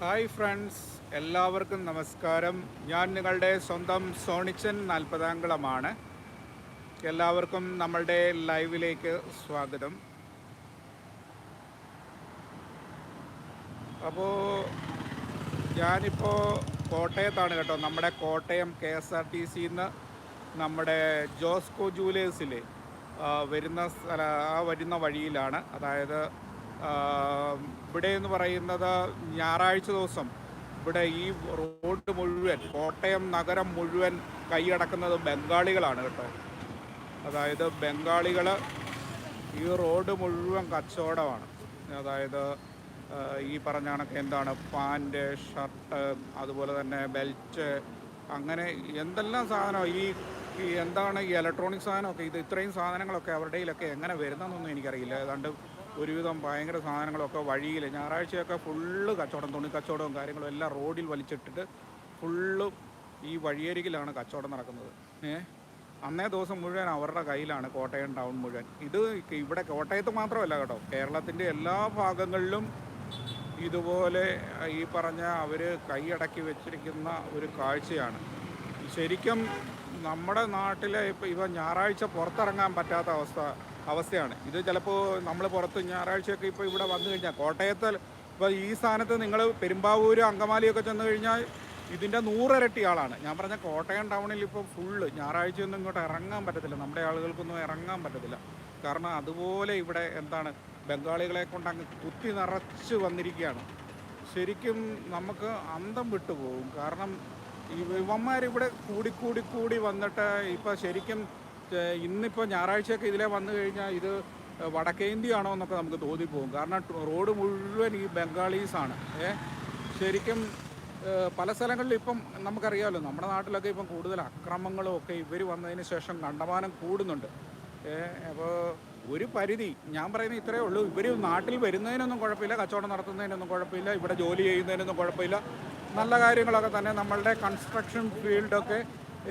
Hi friends എല്ലാവർക്കും നമസ്കാരം. ഞാൻ നിങ്ങളുടെ സ്വന്തം സോണിച്ചൻ നാൽപ്പതാംകുളമാണ് എല്ലാവർക്കും നമ്മളുടെ ലൈവിലേക്ക് സ്വാഗതം. അപ്പോൾ ഞാനിപ്പോൾ കോട്ടയത്താണ് കേട്ടോ. നമ്മുടെ Kottayam K S R T സിയിൽ നിന്ന് നമ്മുടെ ജോസ്കോ ജൂലേഴ്സിൽ വരുന്ന ആ വരുന്ന വഴിയിലാണ്. അതായത് ഇവിടെ എന്ന് പറയുന്നത് ഞായറാഴ്ച ദിവസം ഇവിടെ ഈ റോഡ് മുഴുവൻ കോട്ടയം നഗരം മുഴുവൻ കൈയടക്കുന്നത് ബംഗാളികളാണ് കേട്ടോ. അതായത് ബംഗാളികൾ ഈ റോഡ് മുഴുവൻ കച്ചവടമാണ്. അതായത് ഈ പറഞ്ഞ കണക്ക് എന്താണ് പാന്റ് ഷർട്ട് അതുപോലെ തന്നെ ബെൽറ്റ് അങ്ങനെ എന്തെല്ലാം സാധനം ഈ എന്താണ് ഈ ഇലക്ട്രോണിക് സാധനമൊക്കെ ഇത് ഇത്രയും സാധനങ്ങളൊക്കെ അവരുടെയിലൊക്കെ എങ്ങനെ വരുന്നതെന്നൊന്നും എനിക്കറിയില്ല. ഏതാണ്ട് ഒരുവിധം ഭയങ്കര സാധനങ്ങളൊക്കെ വഴിയിൽ ഞായറാഴ്ചയൊക്കെ ഫുള്ള് കച്ചവടം തുണി കച്ചവടവും കാര്യങ്ങളും എല്ലാം റോഡിൽ വലിച്ചിട്ടിട്ട് ഫുള്ളും ഈ വഴിയരികിലാണ് കച്ചവടം നടക്കുന്നത്. ഏഹ് അന്നേ ദിവസം മുഴുവൻ അവരുടെ കയ്യിലാണ് കോട്ടയം ടൗൺ മുഴുവൻ. ഇത് ഇവിടെ കോട്ടയത്ത് മാത്രമല്ല കേട്ടോ. കേരളത്തിന്റെ എല്ലാ ഭാഗങ്ങളിലും ഇതുപോലെ ഈ പറഞ്ഞ അവർ കൈയടക്കി വെച്ചിരിക്കുന്ന ഒരു കാഴ്ചയാണ്. ശരിക്കും നമ്മുടെ നാട്ടിലെ ഇപ്പോൾ ഇവ ഞായറാഴ്ച പുറത്തിറങ്ങാൻ പറ്റാത്ത അവസ്ഥ. അവസ്ഥയാണ്. ഇത് ചിലപ്പോൾ നമ്മൾ പുറത്ത് ഞായറാഴ്ചയൊക്കെ ഇപ്പോൾ ഇവിടെ വന്നു കഴിഞ്ഞാൽ കോട്ടയത്ത് ഇപ്പോൾ ഈ സ്ഥാനത്ത് നിങ്ങൾ പെരുമ്പാവൂർ അങ്കമാലിയൊക്കെ ചെന്ന് കഴിഞ്ഞാൽ ഇതിന്റെ നൂറിരട്ടി ആളാണ്. ഞാൻ പറഞ്ഞ കോട്ടയം ടൗണിൽ ഇപ്പോൾ ഫുള്ള് ഞായറാഴ്ചയൊന്നും ഇങ്ങോട്ട് ഇറങ്ങാൻ പറ്റത്തില്ല. നമ്മുടെ ആളുകൾക്കൊന്നും ഇറങ്ങാൻ പറ്റത്തില്ല. കാരണം അതുപോലെ ഇവിടെ എന്താണ് ബംഗാളികളെ കൊണ്ട് അങ്ങ് കുത്തി നിറച്ച് വന്നിരിക്കുകയാണ്. ശരിക്കും നമുക്ക് അന്തം വിട്ടുപോകും കാരണം ഇവിടെ കൂടി കൂടി കൂടി വന്നിട്ട് ഇപ്പോൾ ശരിക്കും ഇന്നിപ്പോൾ ഞായറാഴ്ചയൊക്കെ ഇതിലെ വന്നു കഴിഞ്ഞാൽ ഇത് വടക്കേന്ത്യയാണോ എന്നൊക്കെ നമുക്ക് തോന്നിപ്പോകും. കാരണം റോഡ് മുഴുവൻ ഈ ബംഗാളീസാണ്. ഏ ശരിക്കും പല സ്ഥലങ്ങളിലും ഇപ്പം നമുക്കറിയാമല്ലോ നമ്മുടെ നാട്ടിലൊക്കെ ഇപ്പം കൂടുതൽ അക്രമങ്ങളും ഒക്കെ ഇവർ വന്നതിന് ശേഷം കണ്ടമാനം കൂടുന്നുണ്ട്. അപ്പോൾ ഒരു പരിധി ഞാൻ പറയുന്നത് ഇത്രയേ ഉള്ളൂ ഇവർ നാട്ടിൽ വരുന്നതിനൊന്നും കുഴപ്പമില്ല കച്ചവടം നടത്തുന്നതിനൊന്നും കുഴപ്പമില്ല ഇവിടെ ജോലി ചെയ്യുന്നതിനൊന്നും കുഴപ്പമില്ല. നല്ല കാര്യങ്ങളൊക്കെ തന്നെ നമ്മളുടെ കൺസ്ട്രക്ഷൻ ഫീൽഡൊക്കെ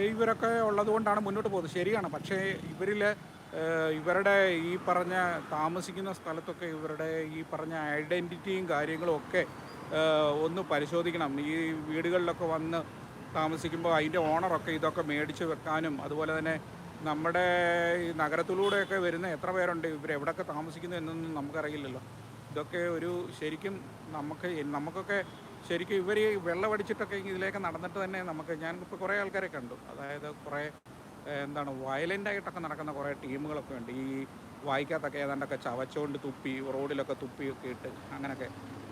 ഇവരൊക്കെ ഉള്ളതുകൊണ്ടാണ് മുന്നോട്ട് പോകുന്നത്. ശരിയാണ്. പക്ഷേ ഇവരിൽ ഇവരുടെ ഈ പറഞ്ഞ താമസിക്കുന്ന സ്ഥലത്തൊക്കെ ഇവരുടെ ഈ പറഞ്ഞ ഐഡന്റിറ്റിയും കാര്യങ്ങളും ഒക്കെ ഒന്ന് പരിശോധിക്കണം. ഈ വീടുകളിലൊക്കെ വന്ന് താമസിക്കുമ്പോൾ അതിന്റെ ഓണറൊക്കെ ഇതൊക്കെ മേടിച്ച് വെക്കാനും അതുപോലെ തന്നെ നമ്മുടെ ഈ നഗരത്തിലൂടെയൊക്കെ വരുന്ന എത്ര പേരുണ്ട് ഇവർ എവിടെയൊക്കെ താമസിക്കുന്നു എന്നൊന്നും നമുക്കറിയില്ലല്ലോ. ഇതൊക്കെ ഒരു ശരിക്കും നമുക്ക് നമുക്കൊക്കെ ശരിക്കും ഇവർ വെള്ളമടിച്ചിട്ടൊക്കെ ഇതിലേക്ക് നടന്നിട്ട് തന്നെ നമുക്ക് ഞാൻ ഇപ്പോൾ കുറേ ആൾക്കാരെ കണ്ടു. അതായത് കുറേ എന്താണ് വയലന്റ് ആയിട്ടൊക്കെ നടക്കുന്ന കുറേ ടീമുകളൊക്കെ ഉണ്ട്. ഈ വായിക്കാത്തൊക്കെ ഏതാണ്ടൊക്കെ ചവച്ചുകൊണ്ട് തുപ്പി റോഡിലൊക്കെ തുപ്പിയൊക്കെ ഇട്ട് അങ്ങനെയൊക്കെ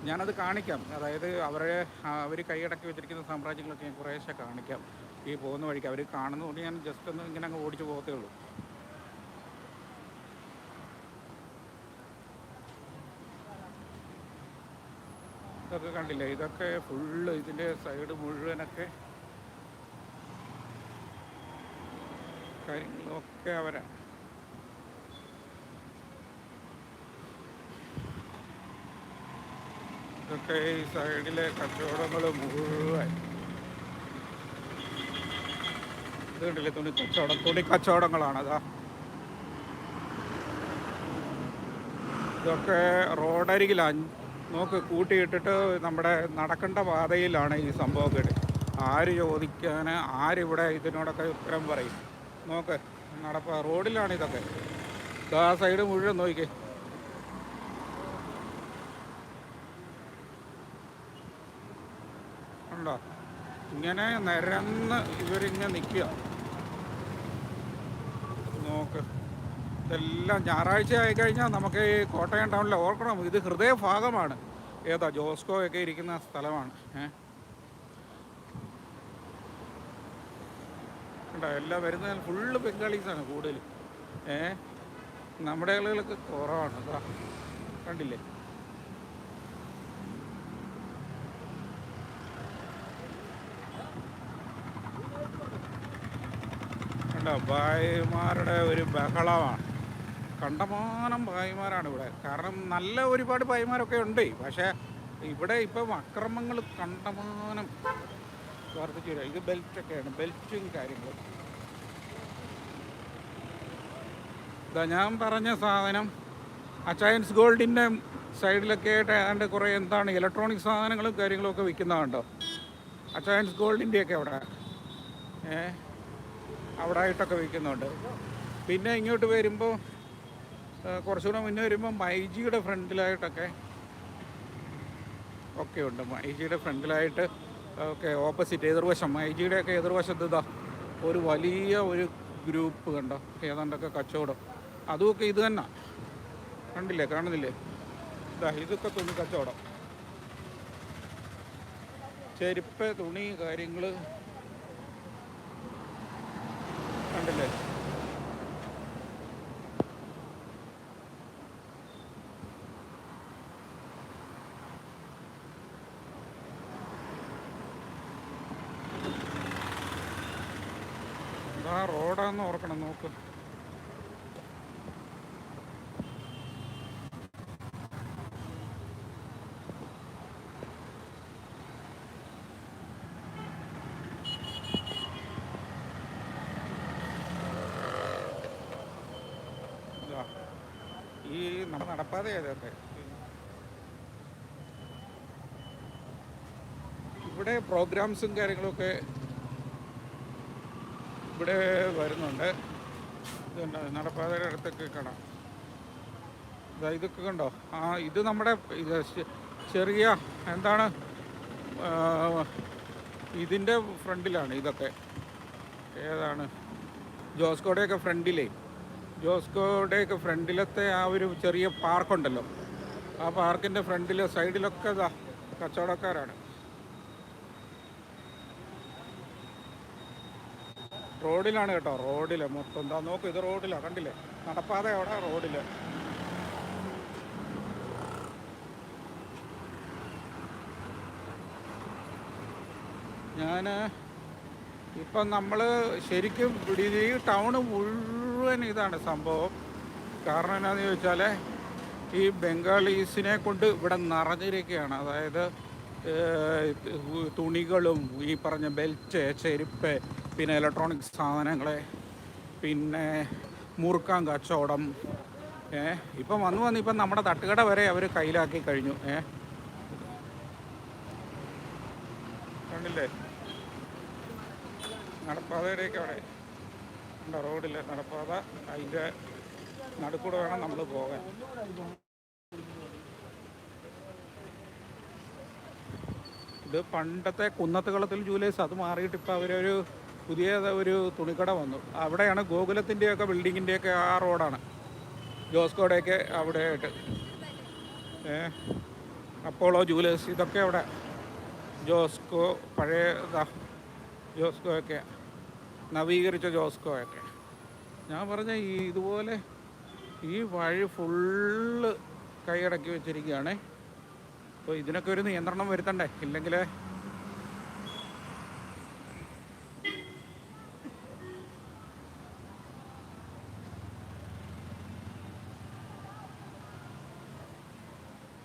ഞാനത് കാണിക്കാം. അതായത് അവരെ അവർ കൈയടക്കി വെച്ചിരിക്കുന്ന സാമ്രാജ്യങ്ങളൊക്കെ ഞാൻ കുറേശ്ശെ കാണിക്കാം. ഈ പോകുന്ന വഴിക്ക് അവർ കാണുന്നതുകൊണ്ട് ഞാൻ ജസ്റ്റ് ഒന്ന് ഇങ്ങനെ അങ്ങ് ഓടിച്ച് പോകത്തേ ഉള്ളൂ. ഇതൊക്കെ കണ്ടില്ലേ? ഇതൊക്കെ ഫുള്ള് ഇതിന്റെ സൈഡ് മുഴുവനൊക്കെ കാര്യങ്ങളൊക്കെ അവരാണ് ഇതൊക്കെ ഈ സൈഡിലെ കച്ചവടങ്ങൾ മുഴുവൻ. ഇത് കണ്ടില്ലേ? തുണി കച്ചവടം തുണി കച്ചവടങ്ങളാണ് അതാ. ഇതൊക്കെ റോഡരികിലാണ് നോക്ക് കൂട്ടിയിട്ടിട്ട് നമ്മുടെ നടക്കേണ്ട പാതയിലാണ് ഈ സംഭവമൊക്കെ ആര് ചോദിക്കാൻ ആരിവിടെ ഇതിനോടൊക്കെ ഉത്തരം പറയും. നോക്ക് നടപ്പ റോഡിലാണ് ഇതൊക്കെ. ആ സൈഡ് മുഴുവൻ നോക്കിക്കേ ഉണ്ടോ ഇങ്ങനെ നിരന്ന് ഇവരിങ്ങനെ നിൽക്കുക. നോക്ക്. ഇതെല്ലാം ഞായറാഴ്ച ആയിക്കഴിഞ്ഞാൽ നമുക്ക് ഈ കോട്ടയം ടൗണിൽ ഓർക്കണം. ഇത് ഹൃദയഭാഗമാണ്. ഏതാ ജോസ്കോ ഒക്കെ ഇരിക്കുന്ന സ്ഥലമാണ്. ഏ? എല്ലാം വരുന്ന ഫുള്ള് ബംഗാളീസാണ് കൂടുതൽ ഏ? നമ്മുടെ ആളുകളൊക്കെ കുറവാണ് അതാ. കണ്ടില്ലേ? കണ്ടോ ഭായിമാരുടെ ഒരു ബഹളമാണ്. കണ്ടമാനം ഭായിമാരാണ് ഇവിടെ. കാരണം നല്ല ഒരുപാട് ഭായിമാരൊക്കെ ഉണ്ട്. പക്ഷേ ഇവിടെ ഇപ്പം അക്രമങ്ങൾ കണ്ടമാനം വർദ്ധിച്ചു വരിക. ഇത് ബെൽറ്റൊക്കെയാണ്. ബെൽറ്റും കാര്യങ്ങളും. ഇതാ ഞാൻ പറഞ്ഞ സാധനം അച്ചയൻസ് ഗോൾഡിന്റെ സൈഡിലൊക്കെ ആയിട്ട് ഏതാണ്ട് കുറേ എന്താണ് ഇലക്ട്രോണിക് സാധനങ്ങളും കാര്യങ്ങളും ഒക്കെ വിൽക്കുന്നതുണ്ടോ അച്ചയൻസ് ഗോൾഡിന്റെയൊക്കെ അവിടെ. ഏ അവിടെ ആയിട്ടൊക്കെ വിൽക്കുന്നുണ്ട്. പിന്നെ ഇങ്ങോട്ട് വരുമ്പോൾ കുറച്ചുകൂടെ മുന്നേ വരുമ്പോൾ മൈജിയുടെ ഫ്രണ്ടിലായിട്ടൊക്കെ ഒക്കെ ഉണ്ട്. മൈജിയുടെ ഫ്രണ്ടിലായിട്ട് ഒക്കെ ഓപ്പോസിറ്റ് എതിർവശം. മൈജിയുടെ ഒക്കെ എതിർവശത്ത് ഇതാ ഒരു വലിയ ഒരു ഗ്രൂപ്പ് കണ്ടോ? ഏതാണ്ടൊക്കെ കച്ചവടം. അതുമൊക്കെ ഇത് തന്നെ. കണ്ടില്ലേ? കാണുന്നില്ലേ? ഇതാ ഇതൊക്കെ തുണി കച്ചവടം. ചെരുപ്പ് തുണി കാര്യങ്ങൾ കണ്ടില്ലേ ഇതാ റോഡാന്ന് ഓർക്കണം നോക്ക് ഇതാ. ഈ നമ്മുടെ നടപ്പാത ഏതൊക്കെ ഇവിടെ പ്രോഗ്രാംസും കാര്യങ്ങളൊക്കെ ഇവിടെ വരുന്നുണ്ട്. നടപ്പാതയുടെ അടുത്തൊക്കെ കാണാം. ഇതാ ഇതൊക്കെ കണ്ടോ? ആ ഇത് നമ്മുടെ ചെറിയ എന്താണ് ഇതിന്റെ ഫ്രണ്ടിലാണ് ഇതൊക്കെ. ഏതാണ്? ജോസ്കോടെയൊക്കെ ഫ്രണ്ടിലേ. ജോസ്കോയുടെയൊക്കെ ഫ്രണ്ടിലത്തെ ആ ഒരു ചെറിയ പാർക്കുണ്ടല്ലോ. ആ പാർക്കിന്റെ ഫ്രണ്ടിൽ സൈഡിലൊക്കെ ഇതാ കച്ചവടക്കാരാണ്. റോഡിലാണ് കേട്ടോ റോഡിൽ മൊത്തം. എന്താ നോക്ക് ഇത് റോഡിലാണ് കണ്ടില്ലേ? നടപ്പാതെ അവിടെ റോഡിൽ ഞാൻ ഇപ്പം നമ്മൾ ശരിക്കും ഈ ടൗണ് മുഴുവൻ ഇതാണ് സംഭവം. കാരണം എന്നാന്ന് ചോദിച്ചാൽ ഈ ബംഗാളീസിനെ കൊണ്ട് ഇവിടെ നിറഞ്ഞിരിക്കുകയാണ്. അതായത് തുണികളും ഈ പറഞ്ഞ ബെൽറ്റ് ചെരുപ്പ് പിന്നെ ഇലക്ട്രോണിക് സാധനങ്ങൾ പിന്നെ മുറുക്കാൻ കച്ചവടം ഏ ഇപ്പം വന്ന് വന്ന് ഇപ്പം നമ്മുടെ തട്ടുകട വരെ അവർ കയ്യിലാക്കി കഴിഞ്ഞു ഏ കണ്ടില്ലേ? നടപ്പാതയുടെയൊക്കെ അവിടെ. റോഡിൽ നടപ്പാത അതിന്റെ നടുക്കൂടെ വേണം നമ്മൾ പോകാൻ. ഇത് പണ്ടത്തെ കുന്നത്തുകളത്തിൽ ജൂലേഴ്സ് അത് മാറിയിട്ട് ഇപ്പോൾ അവരൊരു പുതിയ ഒരു തുണിക്കട വന്നു. അവിടെയാണ് ഗോകുലത്തിന്റെയൊക്കെ ബിൽഡിങ്ങിന്റെയൊക്കെ ആ റോഡാണ്. ജോസ്കോടെയൊക്കെ അവിടെ ആയിട്ട് അപ്പോളോ ജൂലേഴ്സ് ഇതൊക്കെ അവിടെ. ജോസ്കോ പഴയ ജോസ്കോ ഒക്കെ നവീകരിച്ച ജോസ്കോ ഒക്കെ ഞാൻ പറഞ്ഞ ഈ ഇതുപോലെ ഈ വഴി ഫുള്ള് കൈയടക്കി വെച്ചിരിക്കുകയാണ്. അപ്പോൾ ഇതിനൊക്കെ ഒരു നിയന്ത്രണം വരുത്തണ്ടേ? ഇല്ലെങ്കിൽ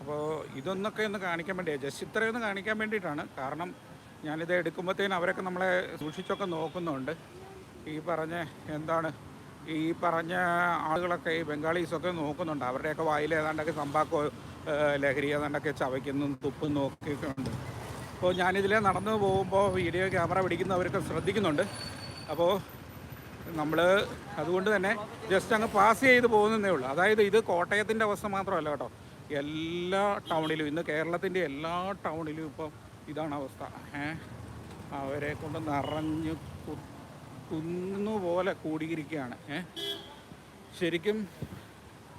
അപ്പോൾ ഇതൊന്നൊക്കെ ഒന്ന് കാണിക്കാൻ വേണ്ടിയാണ് ജസ്റ്റ് ഇത്രയൊന്ന് കാണിക്കാൻ വേണ്ടിയിട്ടാണ്. കാരണം ഞാനിത് എടുക്കുമ്പോഴത്തേനും അവരൊക്കെ നമ്മളെ സൂക്ഷിച്ചൊക്കെ നോക്കുന്നുണ്ട്. ഈ പറഞ്ഞ എന്താണ് ഈ പറഞ്ഞ ആളുകളൊക്കെ ഈ ബംഗാളീസൊക്കെ നോക്കുന്നുണ്ട്. അവരുടെയൊക്കെ വായിൽ ഏതാണ്ടൊക്കെ സമ്പാക്കോ ലഹരി ഏതാണ്ടൊക്കെ ചവയ്ക്കുന്നു തുപ്പും നോക്കിയൊക്കെ ഉണ്ട്. അപ്പോൾ ഞാനിതിലെ നടന്നു പോകുമ്പോൾ വീഡിയോ ക്യാമറ പിടിക്കുന്നവരൊക്കെ ശ്രദ്ധിക്കുന്നുണ്ട്. അപ്പോൾ നമ്മൾ അതുകൊണ്ട് തന്നെ ജസ്റ്റ് അങ്ങ് പാസ് ചെയ്ത് പോകുന്നതേ ഉള്ളൂ. അതായത് ഇത് കോട്ടയത്തിന്റെ അവസ്ഥ മാത്രമല്ല കേട്ടോ. എല്ലാ ടൗണിലും ഇന്ന് കേരളത്തിന്റെ എല്ലാ ടൗണിലും ഇപ്പം ഇതാണ് അവസ്ഥ. അവരെ കൊണ്ട് നിറഞ്ഞ് കുന്നുപോലെ കൂടിയിരിക്കുകയാണ്. ശരിക്കും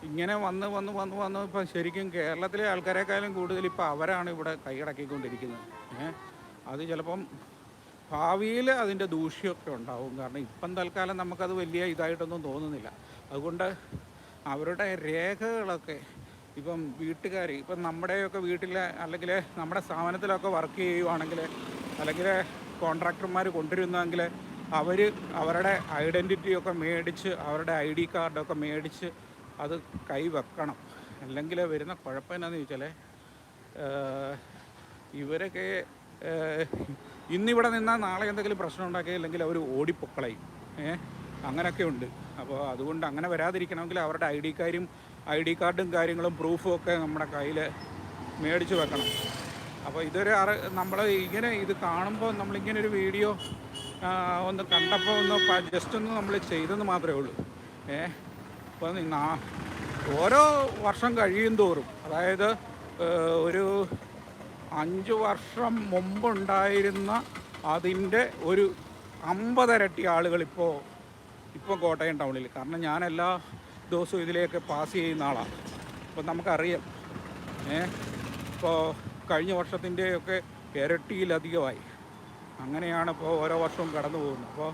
ഇങ്ങനെ വന്ന് വന്ന് വന്ന് വന്ന് ഇപ്പം ശരിക്കും കേരളത്തിലെ ആൾക്കാരെക്കാളും കൂടുതൽ ഇപ്പം അവരാണ് ഇവിടെ കൈയടക്കിക്കൊണ്ടിരിക്കുന്നത്. അത് ചിലപ്പം ഭാവിയിൽ അതിന്റെ ദൂഷ്യമൊക്കെ ഉണ്ടാവും. കാരണം ഇപ്പം തൽക്കാലം നമുക്കത് വലിയ ഇതായിട്ടൊന്നും തോന്നുന്നില്ല. അതുകൊണ്ട് അവരുടെ രേഖകളൊക്കെ ഇപ്പം വീട്ടുകാർ ഇപ്പം നമ്മുടെയൊക്കെ വീട്ടിൽ അല്ലെങ്കിൽ നമ്മുടെ സ്ഥാപനത്തിലൊക്കെ വർക്ക് ചെയ്യുവാണെങ്കിൽ അല്ലെങ്കിൽ കോൺട്രാക്ടർമാർ കൊണ്ടുവരുന്നെങ്കിൽ അവർ അവരുടെ ഐഡന്റിറ്റിയൊക്കെ മേടിച്ച് അവരുടെ ഐ ഡി കാർഡൊക്കെ മേടിച്ച് അത് കൈവെക്കണം അല്ലെങ്കിൽ വരുന്ന കുഴപ്പം എന്നാന്ന് ചോദിച്ചാൽ ഇവരൊക്കെ ഇന്നിവിടെ നിന്നാൽ നാളെ എന്തെങ്കിലും പ്രശ്നം ഉണ്ടാക്കിയില്ലെങ്കിൽ അവർ ഓടിപ്പൊക്കളയും. ഏ അങ്ങനെയൊക്കെ ഉണ്ട്. അപ്പോൾ അതുകൊണ്ട് അങ്ങനെ വരാതിരിക്കണമെങ്കിൽ അവരുടെ ഐ ഡിക്കാരും ഐ ഡി കാർഡും കാര്യങ്ങളും പ്രൂഫും ഒക്കെ നമ്മുടെ കയ്യിൽ മേടിച്ച് വെക്കണം. അപ്പോൾ ഇതൊരു അറി നമ്മൾ ഇങ്ങനെ ഇത് കാണുമ്പോൾ നമ്മളിങ്ങനെ ഒരു വീഡിയോ ഒന്ന് കണ്ടപ്പോൾ ഒന്ന് ജസ്റ്റ് ഒന്ന് നമ്മൾ ചെയ്തെന്ന് മാത്രമേ ഉള്ളൂ. ഏ അപ്പോൾ ഓരോ വർഷം കഴിയും തോറും. അതായത് ഒരു അഞ്ച് വർഷം മുമ്പുണ്ടായിരുന്ന അതിന്റെ ഒരു അമ്പതരട്ടി ആളുകൾ ഇപ്പോൾ ഇപ്പോൾ കോട്ടയം ടൗണിൽ കാരണം ഞാനെല്ലാ ദിവസവും ഇതിലേക്ക് പാസ് ചെയ്യുന്ന ആളാണ് അപ്പോൾ നമുക്കറിയാം. ഏ? ഇപ്പോൾ കഴിഞ്ഞ വർഷത്തിന്റെയൊക്കെ ഇരട്ടിയിലധികമായി. അങ്ങനെയാണ് ഇപ്പോൾ ഓരോ വർഷവും കടന്നു പോകുന്നത്. അപ്പോൾ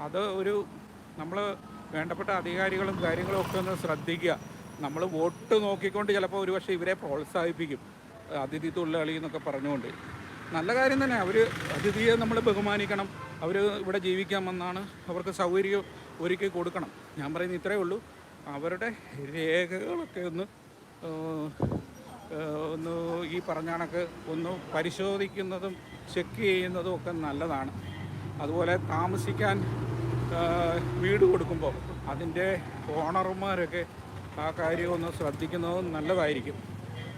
അത് ഒരു നമ്മൾ വേണ്ടപ്പെട്ട അധികാരികളും കാര്യങ്ങളും ഒക്കെ ഒന്ന് ശ്രദ്ധിക്കുക. നമ്മൾ വോട്ട് നോക്കിക്കൊണ്ട് ചിലപ്പോൾ ഒരുപക്ഷെ ഇവരെ പ്രോത്സാഹിപ്പിക്കും. അതിഥി തൊഴിലാളി എന്നൊക്കെ പറഞ്ഞുകൊണ്ട്. നല്ല കാര്യം തന്നെ. അവർ അതിഥിയെ നമ്മൾ ബഹുമാനിക്കണം. അവർ ഇവിടെ ജീവിക്കാമെന്നാണ് അവർക്ക് സൗകര്യം ഒരുക്കി കൊടുക്കണം. ഞാൻ പറയുന്നത് ഇത്രയേ ഉള്ളൂ. അവരുടെ രേഖകളൊക്കെ ഒന്ന് ഒന്ന് ഈ പറഞ്ഞ കണക്ക് ഒന്ന് പരിശോധിക്കുന്നതും ചെക്ക് ചെയ്യുന്നതും ഒക്കെ നല്ലതാണ്. അതുപോലെ താമസിക്കാൻ വീട് കൊടുക്കുമ്പോൾ അതിന്റെ ഓണർമാരൊക്കെ ആ കാര്യം ഒന്ന് ശ്രദ്ധിക്കുന്നതും നല്ലതായിരിക്കും.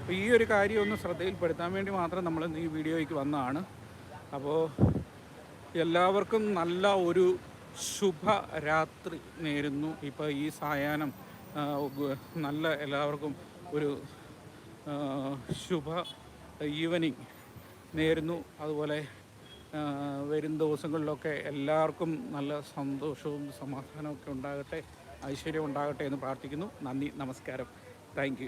അപ്പോൾ ഈ ഒരു കാര്യം ഒന്ന് ശ്രദ്ധയിൽപ്പെടുത്താൻ വേണ്ടി മാത്രം നമ്മൾ ഈ വീഡിയോയ്ക്ക് വന്നതാണ്. അപ്പോൾ എല്ലാവർക്കും നല്ല ഒരു ശുഭരാത്രി നേരുന്നു. ഇപ്പോൾ ഈ സായാഹ്നം നല്ല എല്ലാവർക്കും ഒരു ശുഭ ഈവനിങ് നേരുന്നു. അതുപോലെ വരും ദിവസങ്ങളിലൊക്കെ എല്ലാവർക്കും നല്ല സന്തോഷവും സമാധാനവും ഒക്കെ ഉണ്ടാകട്ടെ ഐശ്വര്യം ഉണ്ടാകട്ടെ എന്ന് പ്രാർത്ഥിക്കുന്നു. നന്ദി നമസ്കാരം. താങ്ക്